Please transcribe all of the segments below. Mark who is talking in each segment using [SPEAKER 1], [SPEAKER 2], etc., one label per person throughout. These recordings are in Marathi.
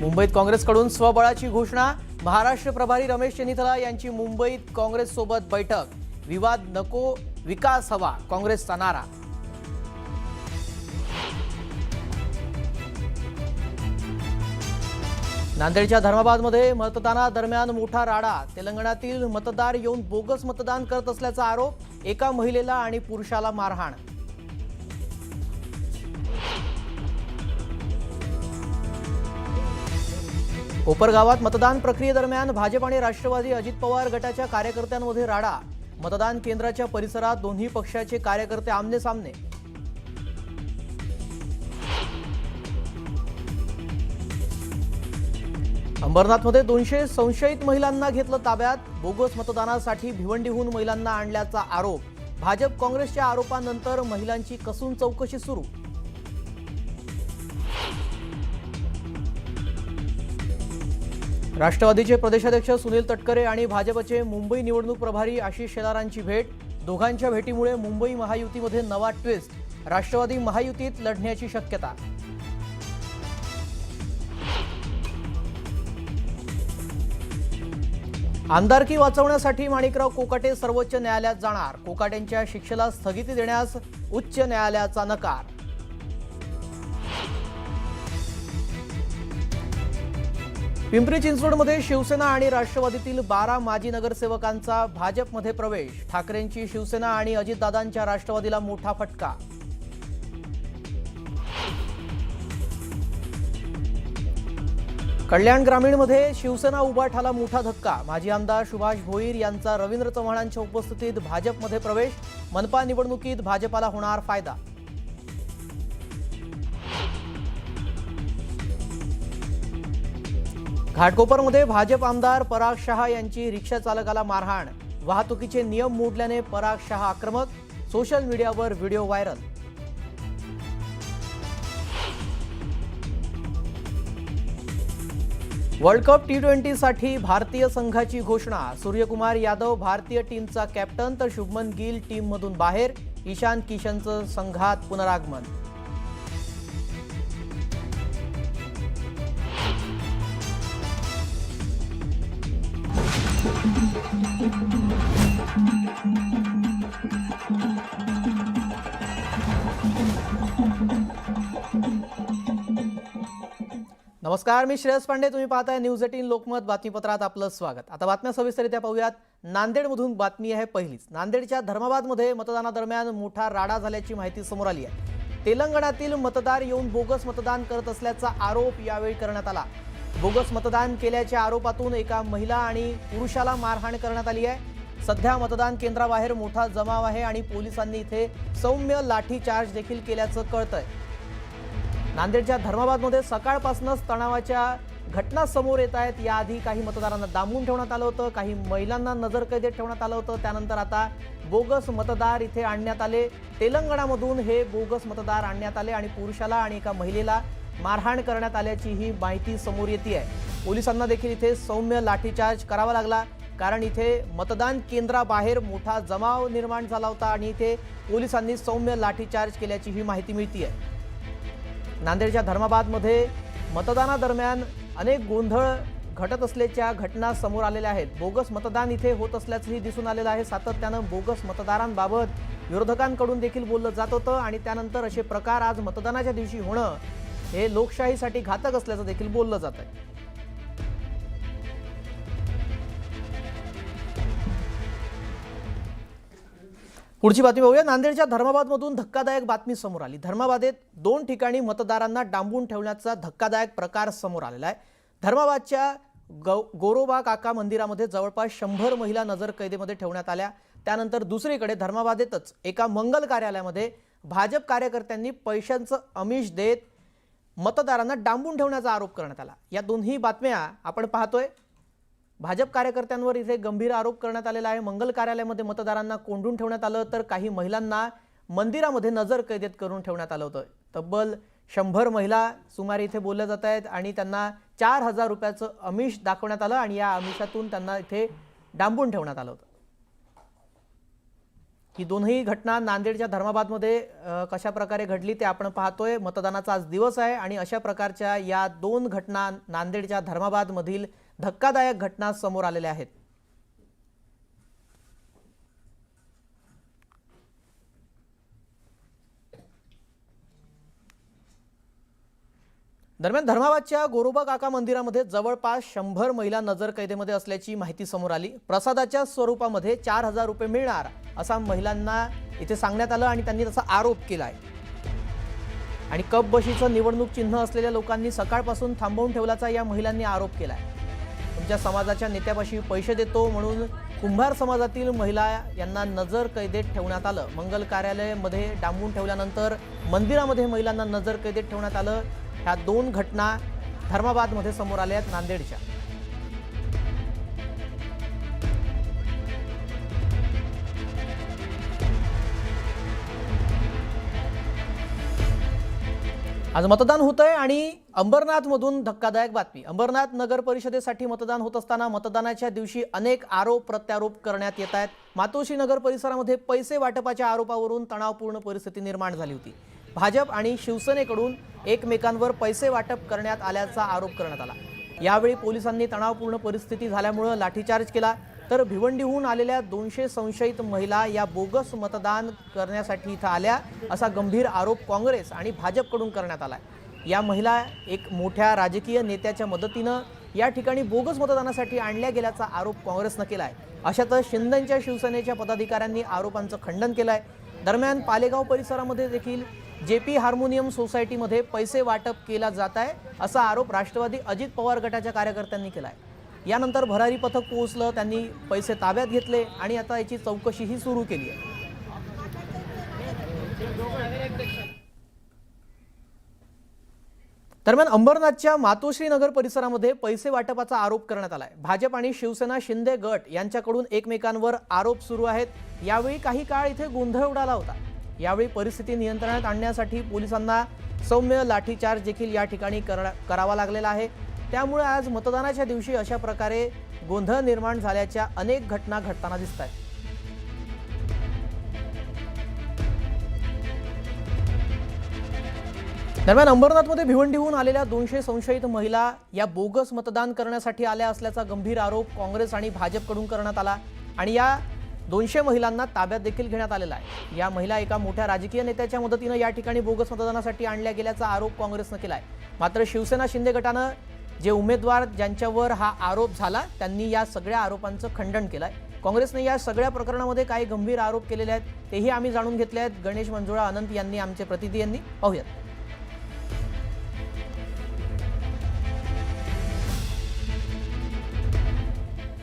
[SPEAKER 1] मुंबईत काँग्रेसकडून स्वबळाची घोषणा महाराष्ट्र प्रभारी रमेश चेनिथला यांची मुंबईत काँग्रेससोबत बैठक. विवाद नको विकास हवा काँग्रेसचा नारा. नांदेडच्या धर्माबादमध्ये मतदानादरम्यान मोठा राडा. तेलंगणातील मतदार येऊन बोगस मतदान करत असल्याचा आरोप एका महिलेला आणि पुरुषाला मारहाण. कोपरगावात मतदान प्रक्रियेदरम्यान भाजप आणि राष्ट्रवादी अजित पवार गटाच्या कार्यकर्त्यांमध्ये राडा. मतदान केंद्राच्या परिसरात दोन्ही पक्षाचे कार्यकर्ते आमने सामने अंबरनाथमध्ये दोनशे संशयित महिलांना घेतलं ताब्यात. बोगस मतदानासाठी भिवंडीहून महिलांना आणल्याचा आरोप. भाजप काँग्रेसच्या आरोपानंतर महिलांची कसून चौकशी सुरू. राष्ट्रवादीचे प्रदेशाध्यक्ष सुनील तटकरे आणि भाजपचे मुंबई निवडणूक प्रभारी आशिष शेलारांची भेट. दोघांच्या भेटीमुळे मुंबई महायुतीमध्ये नवा ट्विस्ट राष्ट्रवादी महायुतीत लढण्याची शक्यता. आमदारकी वाचवण्यासाठी माणिकराव कोकाटे सर्वोच्च न्यायालयात जाणार. कोकाटेंच्या शिक्षेला स्थगिती देण्यास उच्च न्यायालयाचा नकार. पिंपरी चिंचवडमध्ये शिवसेना आणि राष्ट्रवादीतील बारा माजी नगरसेवकांचा भाजपमध्ये प्रवेश. ठाकरेंची शिवसेना आणि अजितदादांच्या राष्ट्रवादीला मोठा फटका. कल्याण ग्रामीणमध्ये शिवसेना उभाठाला मोठा धक्का. माजी आमदार सुभाष भोईर यांचा रवींद्र चव्हाणांच्या उपस्थितीत भाजपमध्ये प्रवेश. मनपा निवडणुकीत भाजपाला होणार फायदा. घाटकोपरमध्ये भाजप आमदार पराग शहा यांची रिक्षा चालकाला मारहाण. वाहतुकीचे नियम मोडल्याने पराग शहा आक्रमक सोशल मीडियावर video viral. World cup T ट्वेंटीसाठी भारतीय संघाची घोषणा. सूर्यकुमार यादव भारतीय टीमचा कॅप्टन तर शुभमन गिल टीममधून बाहेर. ईशान किशनचं संघात पुनरागमन. नमस्कार मी श्रेयस पांडे. तुम्ही पाहताय न्यूज एटीन लोकमत बातमीपत्रात आपलं स्वागत. आता बातम्या सविस्तरित्या पाहूयात. नांदेडमधून बातमी आहे पहिलीच. नांदेडच्या धर्माबादमध्ये मतदानादरम्यान मोठा राडा झाल्याची माहिती समोर आली आहे. तेलंगणातील मतदार येऊन बोगस मतदान करत असल्याचा आरोप यावेळी करण्यात आला. बोगस मतदान केल्याच्या आरोपातून एका महिला आणि पुरुषाला मारहाण करण्यात आली आहे. सध्या मतदान केंद्राबाहेर मोठा जमाव आहे आणि पोलिसांनी इथे सौम्य लाठीचार्ज देखील केल्याचं कळतंय. नांदेडच्या धर्माबादमध्ये सकाळपासूनच तणावाच्या घटना समोर येत आहेत. याआधी काही मतदारांना दामून ठेवण्यात आलं होतं काही महिलांना नजरकैदेत ठेवण्यात आलं होतं. त्यानंतर आता बोगस मतदार इथे आणण्यात आले. तेलंगणामधून हे बोगस मतदार आणण्यात आले आणि पुरुषाला आणि एका महिलेला मारहाण करण्यात आल्याची ही माहिती समोर येते आहे. पोलिसांना देखील इथे सौम्य लाठीचार्ज करावा लागला कारण इथे मतदान केंद्राबाहेर मोठा जमाव निर्माण झाला होता आणि इथे पोलिसांनी सौम्य लाठीचार्ज केल्याची ही माहिती मिळते आहे नांदेडच्या धर्माबादमध्ये मतदानादरम्यान अनेक गोंधळ घटत असल्याच्या घटना समोर आलेल्या आहेत. बोगस मतदान इथे होत असल्याचंही दिसून आलेलं आहे. सातत्यानं बोगस मतदारांबाबत विरोधकांकडून देखील बोललं जात होतं आणि त्यानंतर असे प्रकार आज मतदानाच्या दिवशी होणं हे लोकशाहीसाठी घातक असल्याचं देखील बोललं जात आहे पुढची बातमी बघूया. नांदेडच्या धर्माबादमधून धक्कादायक बातमी समोर आली. धर्माबादेत दोन ठिकाणी मतदारांना डांबून ठेवण्याचा धक्कादायक प्रकार समोर आलेला आहे. धर्माबादच्या गौ गोरोबा काका मंदिरामध्ये जवळपास शंभर महिला नजर कैदेमध्ये ठेवण्यात आल्या. त्यानंतर दुसरीकडे धर्माबादेतच एका मंगल कार्यालयामध्ये भाजप कार्यकर्त्यांनी पैशांचं अमिष देत मतदारांना डांबून ठेवण्याचा आरोप करण्यात आला. या दोन्ही बातम्या आपण पाहतोय. भाजप कार्यकर्त्यांवर इथे गंभीर आरोप करण्यात आलेला आहे. मंगल कार्यालयामध्ये मतदारांना कोंडून ठेवण्यात आलं तर काही महिलांना मंदिरामध्ये नजर कैदेत करून ठेवण्यात आलं होतं. तब्बल शंभर महिला सुमारे इथे बोलल्या जात आहेत आणि त्यांना चार हजार रुपयाचं अमिष दाखवण्यात आलं आणि या अमिषातून त्यांना इथे डांबून ठेवण्यात आलं होतं. ही दोनही घटना नांदेडच्या धर्माबादमध्ये कशा प्रकारे घडली ते आपण पाहतोय. मतदानाचा आज दिवस आहे आणि अशा प्रकारच्या या दोन घटना नांदेडच्या धर्माबादमधील धक्कादायक घटना समोर आलेल्या आहेत. दरम्यान धर्माबादच्या गोरोबा काका मंदिरामध्ये जवळपास शंभर महिला नजर कैदेमध्ये असल्याची माहिती समोर आली. प्रसादाच्या स्वरूपामध्ये चार हजार रुपये मिळणार असा महिलांना इथे सांगण्यात आलं आणि त्यांनी तसा आरोप केला आहे आणि कप बशीचं निवडणूक चिन्ह असलेल्या लोकांनी सकाळपासून थांबवून ठेवल्याचा या महिलांनी आरोप केला आहे आमच्या समाजाच्या नेत्यापाशी पैसे देतो म्हणून कुंभार समाजातील महिला यांना नजर कैदेत ठेवण्यात आलं. मंगल कार्यालयामध्ये डांबून ठेवल्यानंतर मंदिरामध्ये महिलांना नजर कैदेत ठेवण्यात आलं. ह्या दोन घटना धर्माबादमध्ये समोर आल्या आहेत नांदेडच्या. आज मतदान होत आहे आणि अंबरनाथमधून धक्कादायक बातमी. अंबरनाथ नगर परिषदेसाठी मतदान होत असताना मतदानाच्या दिवशी अनेक आरोप प्रत्यारोप करण्यात येत आहेत. मातोश्री नगर परिसरामध्ये पैसे वाटपाच्या आरोपावरून तणावपूर्ण परिस्थिती निर्माण झाली होती. भाजप आणि शिवसेनेकडून एकमेकांवर पैसे वाटप करण्यात आल्याचा आरोप करण्यात आला. यावेळी पोलिसांनी तणावपूर्ण परिस्थिती झाल्यामुळं लाठीचार्ज केला. तर भिवंडीहून आलेल्या दोनशे संशयित महिला या बोगस मतदान करण्यासाठी इथं आल्या असा गंभीर आरोप काँग्रेस आणि भाजपकडून करण्यात आला आहे या महिला एक मोठ्या राजकीय नेत्याच्या मदतीनं या ठिकाणी बोगस मतदानासाठी आणल्या गेल्याचा आरोप काँग्रेसनं केला आहे अशातच शिंदेच्या शिवसेनेच्या पदाधिकाऱ्यांनी आरोपांचं खंडन केलं आहे दरम्यान पालेगाव परिसरामध्ये देखील जे पी हार्मोनियम सोसायटीमध्ये पैसे वाटप केला जात आहे असा आरोप राष्ट्रवादी अजित पवार गटाच्या कार्यकर्त्यांनी केला आहे यानंतर भरारी पथक पोहोचलं त्यांनी पैसे ताब्यात घेतले आणि आता याची चौकशीही सुरू केली आहे. दरम्यान अंबरनाथच्या मातोश्री नगर परिसरामध्ये पैसे वाटपाचा आरोप करण्यात आलाय. भाजप आणि शिवसेना शिंदे गट यांच्याकडून एकमेकांवर आरोप सुरू आहेत. यावेळी काही काळ इथे गोंधळ उडाला होता. यावेळी परिस्थिती नियंत्रणात आणण्यासाठी पोलिसांना सौम्य लाठीचार्ज देखील या ठिकाणी करा- करावा लागलेला आहे. त्यामुळे आज मतदानाच्या दिवशी अशा प्रकारे गोंधळ निर्माण झाल्याच्या अनेक घटना घडताना दिसत आहेत दरम्यान अंबरनाथमध्ये भिवंडीहून आलेल्या दोनशे संशयित महिला या बोगस मतदान करण्यासाठी आल्या असल्याचा गंभीर आरोप काँग्रेस आणि भाजपकडून करण्यात आला आणि या दोनशे महिलांना ताब्यात देखील घेण्यात आलेला आहे. या महिला एका मोठ्या राजकीय नेत्याच्या मदतीनं या ठिकाणी बोगस मतदानासाठी आणल्या गेल्याचा आरोप काँग्रेसनं केला आहे मात्र शिवसेना शिंदे गटानं जे उमेदवार ज्यांच्यावर हा आरोप झाला त्यांनी या सगळ्या आरोपांचं खंडन केलं आहे काँग्रेसने या सगळ्या प्रकरणामध्ये काही गंभीर आरोप केलेले आहेत तेही आम्ही जाणून घेतले आहेत. गणेश मंजुळा अनंत यांनी आमचे प्रतिनिधी यांनी पाहूयात.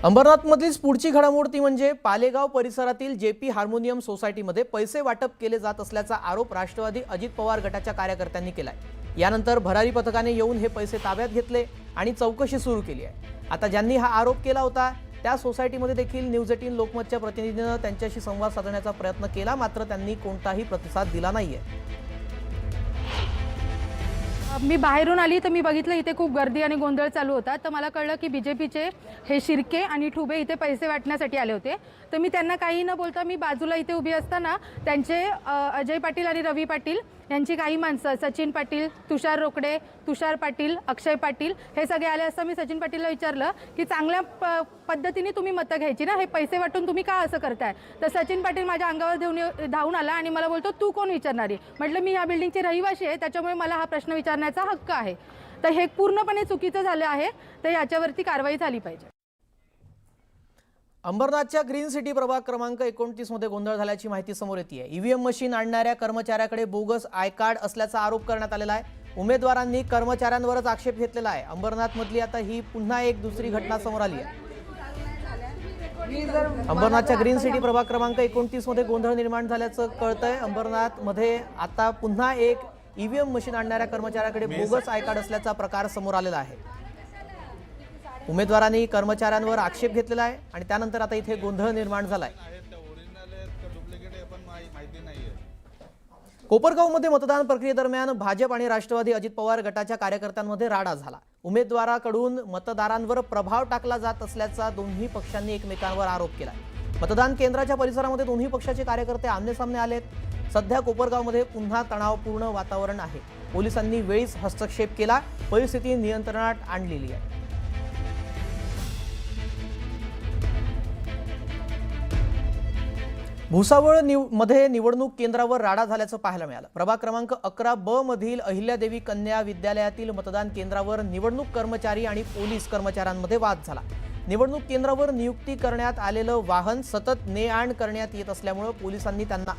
[SPEAKER 1] अंबरनाथमधलीच पुढची घडामोड ती म्हणजे पालेगाव परिसरातील जे पी हार्मोनियम सोसायटीमध्ये पैसे वाटप केले जात असल्याचा आरोप राष्ट्रवादी अजित पवार गटाच्या कार्यकर्त्यांनी केला आहे यानंतर भरारी पथकाने येऊन हे पैसे ताब्यात घेतले आणि चौकशी सुरू केली आहे. आता ज्यांनी हा आरोप केला होता त्या सोसायटीमध्ये देखील न्यूज एटीन लोकमतच्या प्रतिनिधीनं त्यांच्याशी संवाद साधण्याचा प्रयत्न केला मात्र त्यांनी कोणताही प्रतिसाद दिला नाहीये.
[SPEAKER 2] मी बाहेरून आली तर मी बघितलं इथे खूप गर्दी आणि गोंधळ चालू होता. तर मला कळलं की बी जे पीचे हे शिर्के आणि ठुबे इथे पैसे वाटण्यासाठी आले होते. तर मी त्यांना काही न बोलता मी बाजूला इथे उभी असताना त्यांचे अजय पाटील आणि रवी पाटील यांची काही माणसं सचिन पाटील तुषार रोकडे तुषार पाटील अक्षय पाटील हे सगळे आले असता मी सचिन पाटीलला विचारलं की चांगल्या प पद्धतीने तुम्ही मतं घ्यायची ना? हे पैसे वाटून तुम्ही का असं करताय? तर सचिन पाटील माझ्या अंगावर धावून धावून आला आणि मला बोलतो तू कोण विचारणारी? म्हटलं मी ह्या बिल्डिंगची रहिवाशी आहे त्याच्यामुळे मला हा प्रश्न विचारण्याचा हक्क आहे. तर हे पूर्णपणे चुकीचं झालं आहे तर याच्यावरती कारवाई झाली पाहिजे.
[SPEAKER 1] अंबरनाथच्या ग्रीन सिटी प्रभाग क्रमांक एकोणतीसमध्ये गोंधळ झाल्याची माहिती समोर येते ईव्हीएम मशीन आणणाऱ्या कर्मचाऱ्याकडे बोगस आय कार्ड असल्याचा आरोप करण्यात आलेला आहे. उमेदवारांनी कर्मचाऱ्यांवरच आक्षेप घेतलेला आहे. अंबरनाथ मधली आता ही पुन्हा एक दुसरी घटना समोर आली आहे. अंबरनाथच्या ग्रीन सिटी प्रभाग क्रमांक एकोणतीसमध्ये गोंधळ निर्माण झाल्याचं कळतंय. अंबरनाथमध्ये आता पुन्हा एक ईव्हीएम मशीन आणणाऱ्या कर्मचाऱ्याकडे बोगस आय कार्ड असल्याचा प्रकार समोर आलेला आहे. उमेदवारांनी कर्मचाऱ्यांवर आक्षेप घेतलेला आहे आणि त्यानंतर आता इथे गोंधळ निर्माण झालाय.
[SPEAKER 3] आहे
[SPEAKER 1] कोपरगावमध्ये मतदान प्रक्रियेदरम्यान भाजप आणि राष्ट्रवादी अजित पवार गटाच्या कार्यकर्त्यांमध्ये राडा झाला. उमेदवाराकडून मतदारांवर प्रभाव टाकला जात असल्याचा दोन्ही पक्षांनी एकमेकांवर आरोप केला मतदान केंद्राच्या परिसरामध्ये दोन्ही पक्षाचे कार्यकर्ते आमनेसामने आलेत. सध्या कोपरगावमध्ये पुन्हा तणावपूर्ण वातावरण आहे. पोलिसांनी वेळीच हस्तक्षेप केला. परिस्थिती नियंत्रणात आणलेली आहे. भुसावळ निवमध्ये निवडणूक केंद्रावर राडा झाल्याचं पाहायला मिळालं. प्रभाग क्रमांक अकरा ब मधील अहिल्यादेवी कन्या विद्यालयातील मतदान केंद्रावर निवडणूक कर्मचारी आणि पोलीस कर्मचाऱ्यांमध्ये वाद झाला. निवडणूक केंद्रावर नियुक्ती करण्यात आलेलं वाहन सतत ने आण करण्यात येत असल्यामुळे पोलिसांनी त्यांना